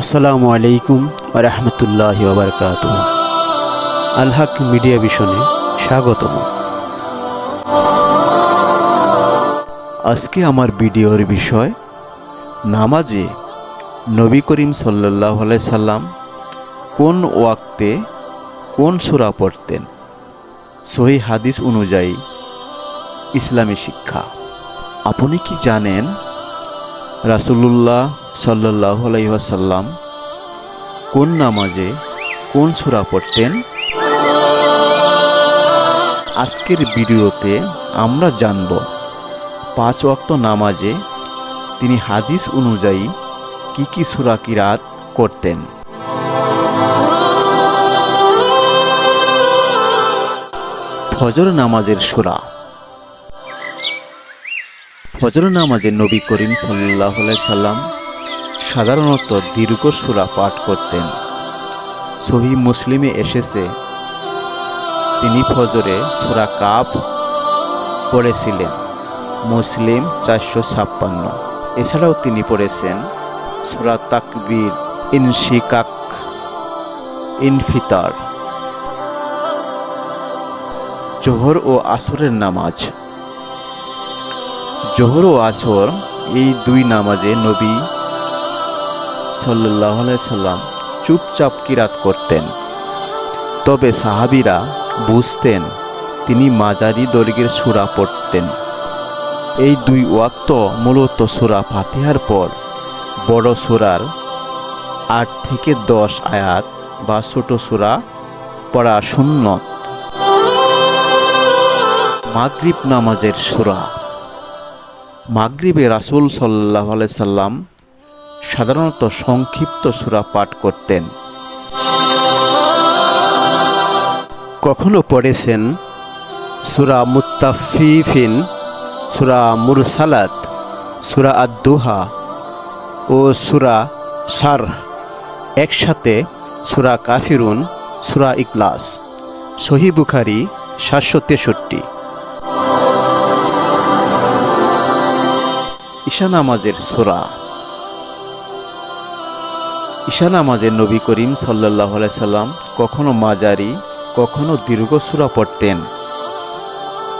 আসসালামু আলাইকুম রহমতুল্লাহ বারকাত আলহাক মিডিয়া ভিশনে স্বাগতম। আজকে আমার ভিডিওর বিষয়, নামাজে নবী করিম সাল্লাহ সাল্লাম কোন ওয়াক্তে কোন সূরা পড়তেন? সহি হাদিস অনুযায়ী ইসলামী শিক্ষা। আপনি কি জানেন রাসুলুল্লাহ সাল্লাহ আলাইসাল্লাম কোন নামাজে কোন সূরা পড়তেন? আজকের ভিডিওতে আমরা জানব পাঁচ ওয়াক্ত নামাজে তিনি হাদিস অনুযায়ী কি কি সূরা কিরাত করতেন। ফজর নামাজের সূরা। ফজর নামাজে নবী করিম সাল্লাহ সাল্লাম সাধারণত দীর্ঘ সুরা পাঠ করতেন। সহি মুসলিমে এসেছে, তিনি ফজরে সুরা কাপ পড়েছিলেন, মুসলিম চারশো ছাপ্পান্ন। এছাড়াও তিনি পড়েছেন সুরা তাকবীর, ইনশিকাক, ইনফিতার, জোহর ও আসরের নামাজ। জোহর ও আসর এই দুই নামাজে নবী সাল্লাহ সাল্লাম চুপচাপ কিরাত করতেন। তবে সাহাবিরা বুঝতেন, তিনি মাজারি দৈর্ঘ্যের সুরা পড়তেন। এই দুই ওয়াক্ত মূলত সুরা ফাতিহার পর বড় সুরার আট থেকে দশ আয়াত বা ছোট সুরা পড়া সুন্নত। মাগরিব নামাজের সুরা। মাগরিবে রাসুল সাল্লাহ সাল্লাম সাধারণত সংক্ষিপ্ত সুরা পাঠ করতেন। কখনো পড়েছেন সুরা মুত্তাফিফিন সুরা মুরসালাত, সুরা আদুহা ও সুরা সার একসাথে সুরা কাফিরুন, সুরা ইকলাস সহি বুখারি সাতশো তেষট্টি। ঈশা নামাজের সোরা। ঈশা নামাজের নবী করিম সাল্লাহ সাল্লাম কখনো মাজারি, কখনো দীর্ঘ সুরা পড়তেন।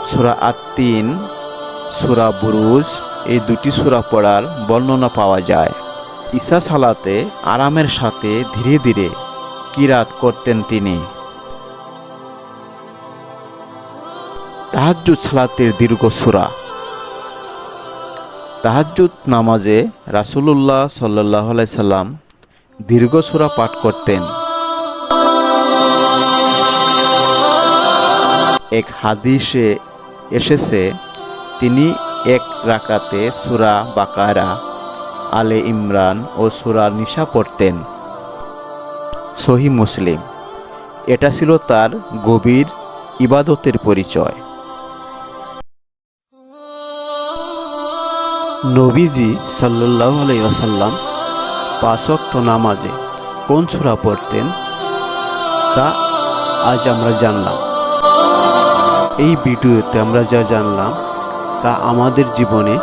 সুরা আত্মিন সুরা বুরুজ, এই দুটি সুরা পড়ার বর্ণনা পাওয়া যায়। ঈশা সালাতে আরামের সাথে ধীরে ধীরে কিরাত করতেন তিনি। তাহাজ্জুদ সালাতের দীর্ঘ সুরা। তাহাজ্জুদ নামাজে রাসুলুল্লাহ সাল্লাহ সাল্লাম দীর্ঘ সুরা পাঠ করতেন। এক হাদিসে এসেছে, তিনি এক রাকাতে সুরা বাকারা, আলে ইমরান ও সুরা নিশা পড়তেন। সহি মুসলিম, এটা ছিল তার গভীর ইবাদতের পরিচয়। নবীজি সাল্লাহ আলাইসাল্লাম পাঁচক্ত নামাজে কোন সুরা পড়তেন? তা আজ আমরা জানলাম। এই ভিডিওতে আমরা যা জানলাম, তা আমাদের জীবনে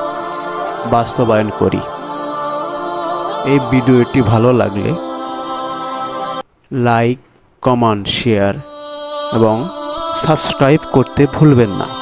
বাস্তবায়ন করি। এই ভিডিওটি ভালো লাগলে লাইক, কমেন্ট, শেয়ার এবং সাবস্ক্রাইব করতে ভুলবেন না।